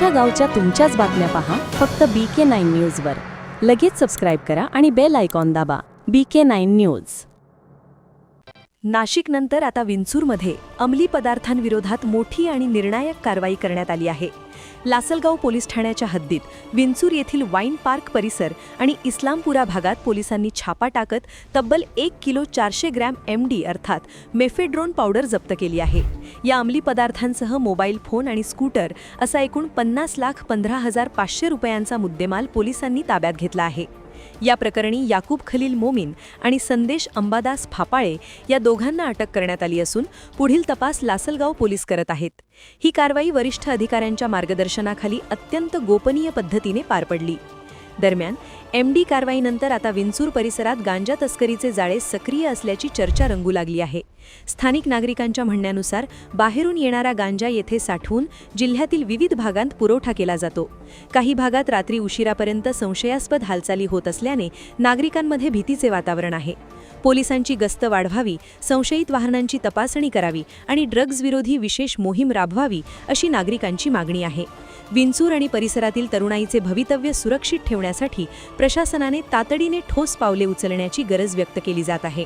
तुमच्या गावच्या तुमच्याच बातम्या पहा फक्त बी के नाईन न्यूजवर लगेच सबस्क्राईब करा आणि बेल आयकॉन दाबा. बी के नाईन न्यूज नाशिकनंतर आता विंचूरमध्ये अंमली पदार्थांविरोधात मोठी आणि निर्णायक कारवाई करण्यात आली आहे. लासलगाव पोलीस ठाण्याच्या हद्दीत विंचूर येथील वाईन पार्क परिसर आणि इस्लामपुरा भागात पोलिसांनी छापा टाकत तब्बल एक किलो चारशे ग्रॅम एम डी अर्थात मेफेड्रोन पावडर जप्त केली आहे. या अंमली पदार्थांसह मोबाईल फोन आणि स्कूटर असा एकूण पन्नास लाख पंधरा हजार पाचशे रुपयांचा मुद्देमाल पोलिसांनी ताब्यात घेतला आहे. या प्रकरणी याकूब खलील मोमीन आणि संदेश अंबादास फापाळे या दोघांना अटक करण्यात आली असून पुढील तपास लासलगाव पोलीस करत आहेत. ही कारवाई वरिष्ठ अधिकाऱ्यांच्या मार्गदर्शनाखाली अत्यंत गोपनीय पद्धतीने पार पडली. दरम्यान एम डी कारवाईनंतर आता विंचूर परिसरात गांजा तस्करीचे जाळे सक्रिय असल्याची चर्चा रंगू लागली आहे. स्थानिक नागरिकांच्या म्हणण्यानुसार बाहेरून येणारा गांजा येथे साठवून जिल्ह्यातील विविध भागांत पुरवठा केला जातो. काही भागात रात्री उशिरापर्यंत संशयास्पद हालचाली होत असल्याने नागरिकांमध्ये भीतीचे वातावरण आहे. पोलिसांची गस्त वाढवावी संशयित वाहनांची तपासणी करावी आणि ड्रग्ज विरोधी विशेष मोहीम राबवावी अशी नागरिकांची मागणी आहे. विंचूर आणि परिसरातील तरुणाईचे भवितव्य सुरक्षित ठेवण्यासाठी प्रशासनाने तातडीने ठोस पावले उचलण्याची गरज व्यक्त केली जात आहे.